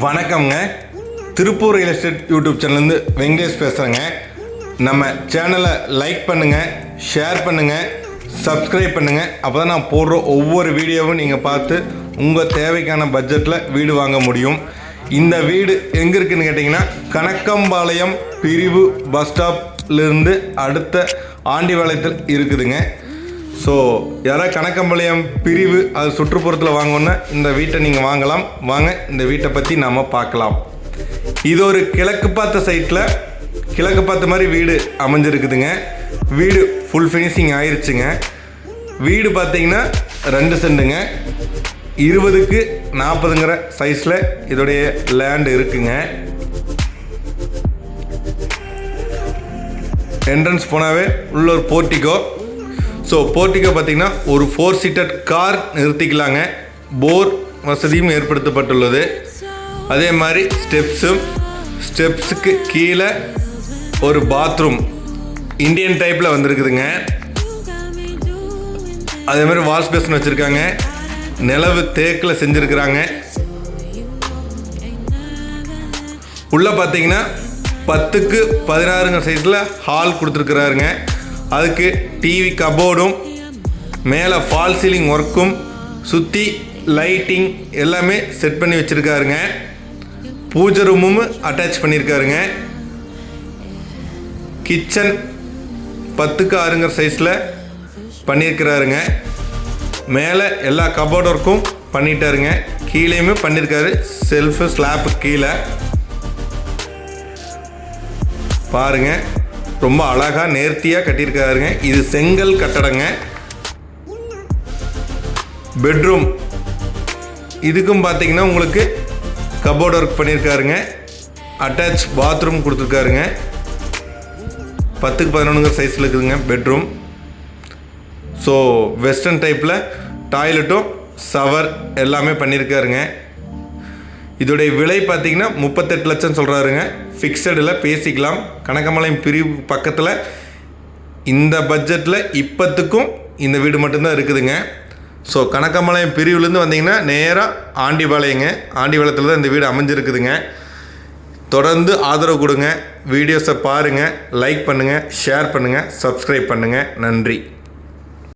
வணக்கம்ங்க. Tiruppur real estate YouTube சேனல்லேருந்து வெங்கடேஷ் பேசுகிறேங்க நம்ம சேனலை லைக் பண்ணுங்கள் ஷேர் பண்ணுங்கள் சப்ஸ்கிரைப் பண்ணுங்கள் அப்போ தான் நான் போடுற ஒவ்வொரு வீடியோவும் நீங்கள் பார்த்து உங்கள் தேவைக்கான பட்ஜெட்டில் வீடு வாங்க முடியும். இந்த வீடு எங்கே இருக்குதுன்னு கேட்டிங்கன்னா கணக்கம்பாளையம் பிரிவு பஸ் ஸ்டாப்லேருந்து அடுத்த ஆண்டிவாளையத்தில் இருக்குதுங்க. ஸோ யாராவது கணக்கம்பாளையம் பிரிவு அது சுற்றுப்புறத்தில் வாங்கணுன்னா இந்த வீட்டை நீங்கள் வாங்கலாம். வாங்க இந்த வீட்டை பற்றி நாம் பார்க்கலாம். இது ஒரு கிழக்கு பார்த்த சைட்டில் கிழக்கு பார்த்த மாதிரி வீடு அமைஞ்சிருக்குதுங்க. வீடு ஃபுல் ஃபினிஷிங் ஆயிடுச்சுங்க வீடு பார்த்தீங்கன்னா ரெண்டு செண்டுங்க. இருபதுக்கு நாற்பதுங்கிற சைஸில் இதோடைய லேண்டு இருக்குங்க. என்ட்ரன்ஸ் போனாவே உள்ள ஒரு போர்ட்டிகோ ஸோ போர்ட்டிகோ பார்த்தீங்கன்னா ஒரு ஃபோர் சீட்டட் கார் நிறுத்திக்கலாங்க. போர் வசதியும் ஏற்படுத்தப்பட்டுள்ளது. அதே மாதிரி ஸ்டெப்ஸும் ஸ்டெப்ஸுக்கு கீழே ஒரு பாத்ரூம் இந்தியன் டைப்பில் வந்திருக்குதுங்க. அதே மாதிரி வாஷ் பேசன் வச்சுருக்காங்க. நிலவு தேக்கில் செஞ்சுருக்கிறாங்க. உள்ளே பார்த்தீங்கன்னா பத்துக்கு பதினாறுங்க சைஸில் ஹால் கொடுத்துருக்குறாருங்க. அதுக்கு டிவி கபோர்டும் மேலே ஃபால் சீலிங் ஒர்க்கும் சுற்றி லைட்டிங் எல்லாமே செட் பண்ணி வச்சுருக்காருங்க. பூஜை ரூமும் அட்டாச் பண்ணியிருக்காருங்க கிச்சன் பத்துக்கு ஆறுங்கிற சைஸில் பண்ணியிருக்கிறாருங்க மேலே எல்லா கபோர்ட் ஒர்க்கும் பண்ணிட்டாருங்க. கீழேயுமே பண்ணியிருக்காரு செல்ஃபு ஸ்லாப்பு கீழே. பாருங்க. ரொம்ப அழகாக நேர்த்தியாக கட்டியிருக்காருங்க. இது செங்கல் கட்டடங்க. பெட்ரூம். இதுக்கும் பார்த்தீங்கன்னா உங்களுக்கு கபோர்ட் ஒர்க் பண்ணியிருக்காருங்க. அட்டாச் பாத்ரூம் கொடுத்துருக்காருங்க. பத்துக்கு பதினொன்றுங்கிற சைஸில் இருக்குதுங்க பெட்ரூம். ஸோ வெஸ்டர்ன் டைப்பில் டாய்லெட்டும் ஷவர் எல்லாமே பண்ணியிருக்காருங்க. இதோடைய விலை பார்த்தீங்கன்னா முப்பத்தெட்டு லட்சம் சொல்கிறாருங்க ஃபிக்ஸடில் பேசிக்கலாம். கனகமலையும் பிரிவு பக்கத்தில் இந்த பட்ஜெட்டில் இப்போத்துக்கும் இந்த வீடு மட்டும்தான் இருக்குதுங்க. ஸோ கனகமலையம் பிரிவுலேருந்து வந்தீங்கன்னா நேராக ஆண்டிபாளையங்க. ஆண்டிபாளையத்தில் தான் இந்த வீடு அமைஞ்சிருக்குதுங்க. தொடர்ந்து ஆதரவு கொடுங்க. வீடியோஸை பாருங்கள் லைக் பண்ணுங்கள் ஷேர் பண்ணுங்கள் சப்ஸ்கிரைப் பண்ணுங்கள் நன்றி.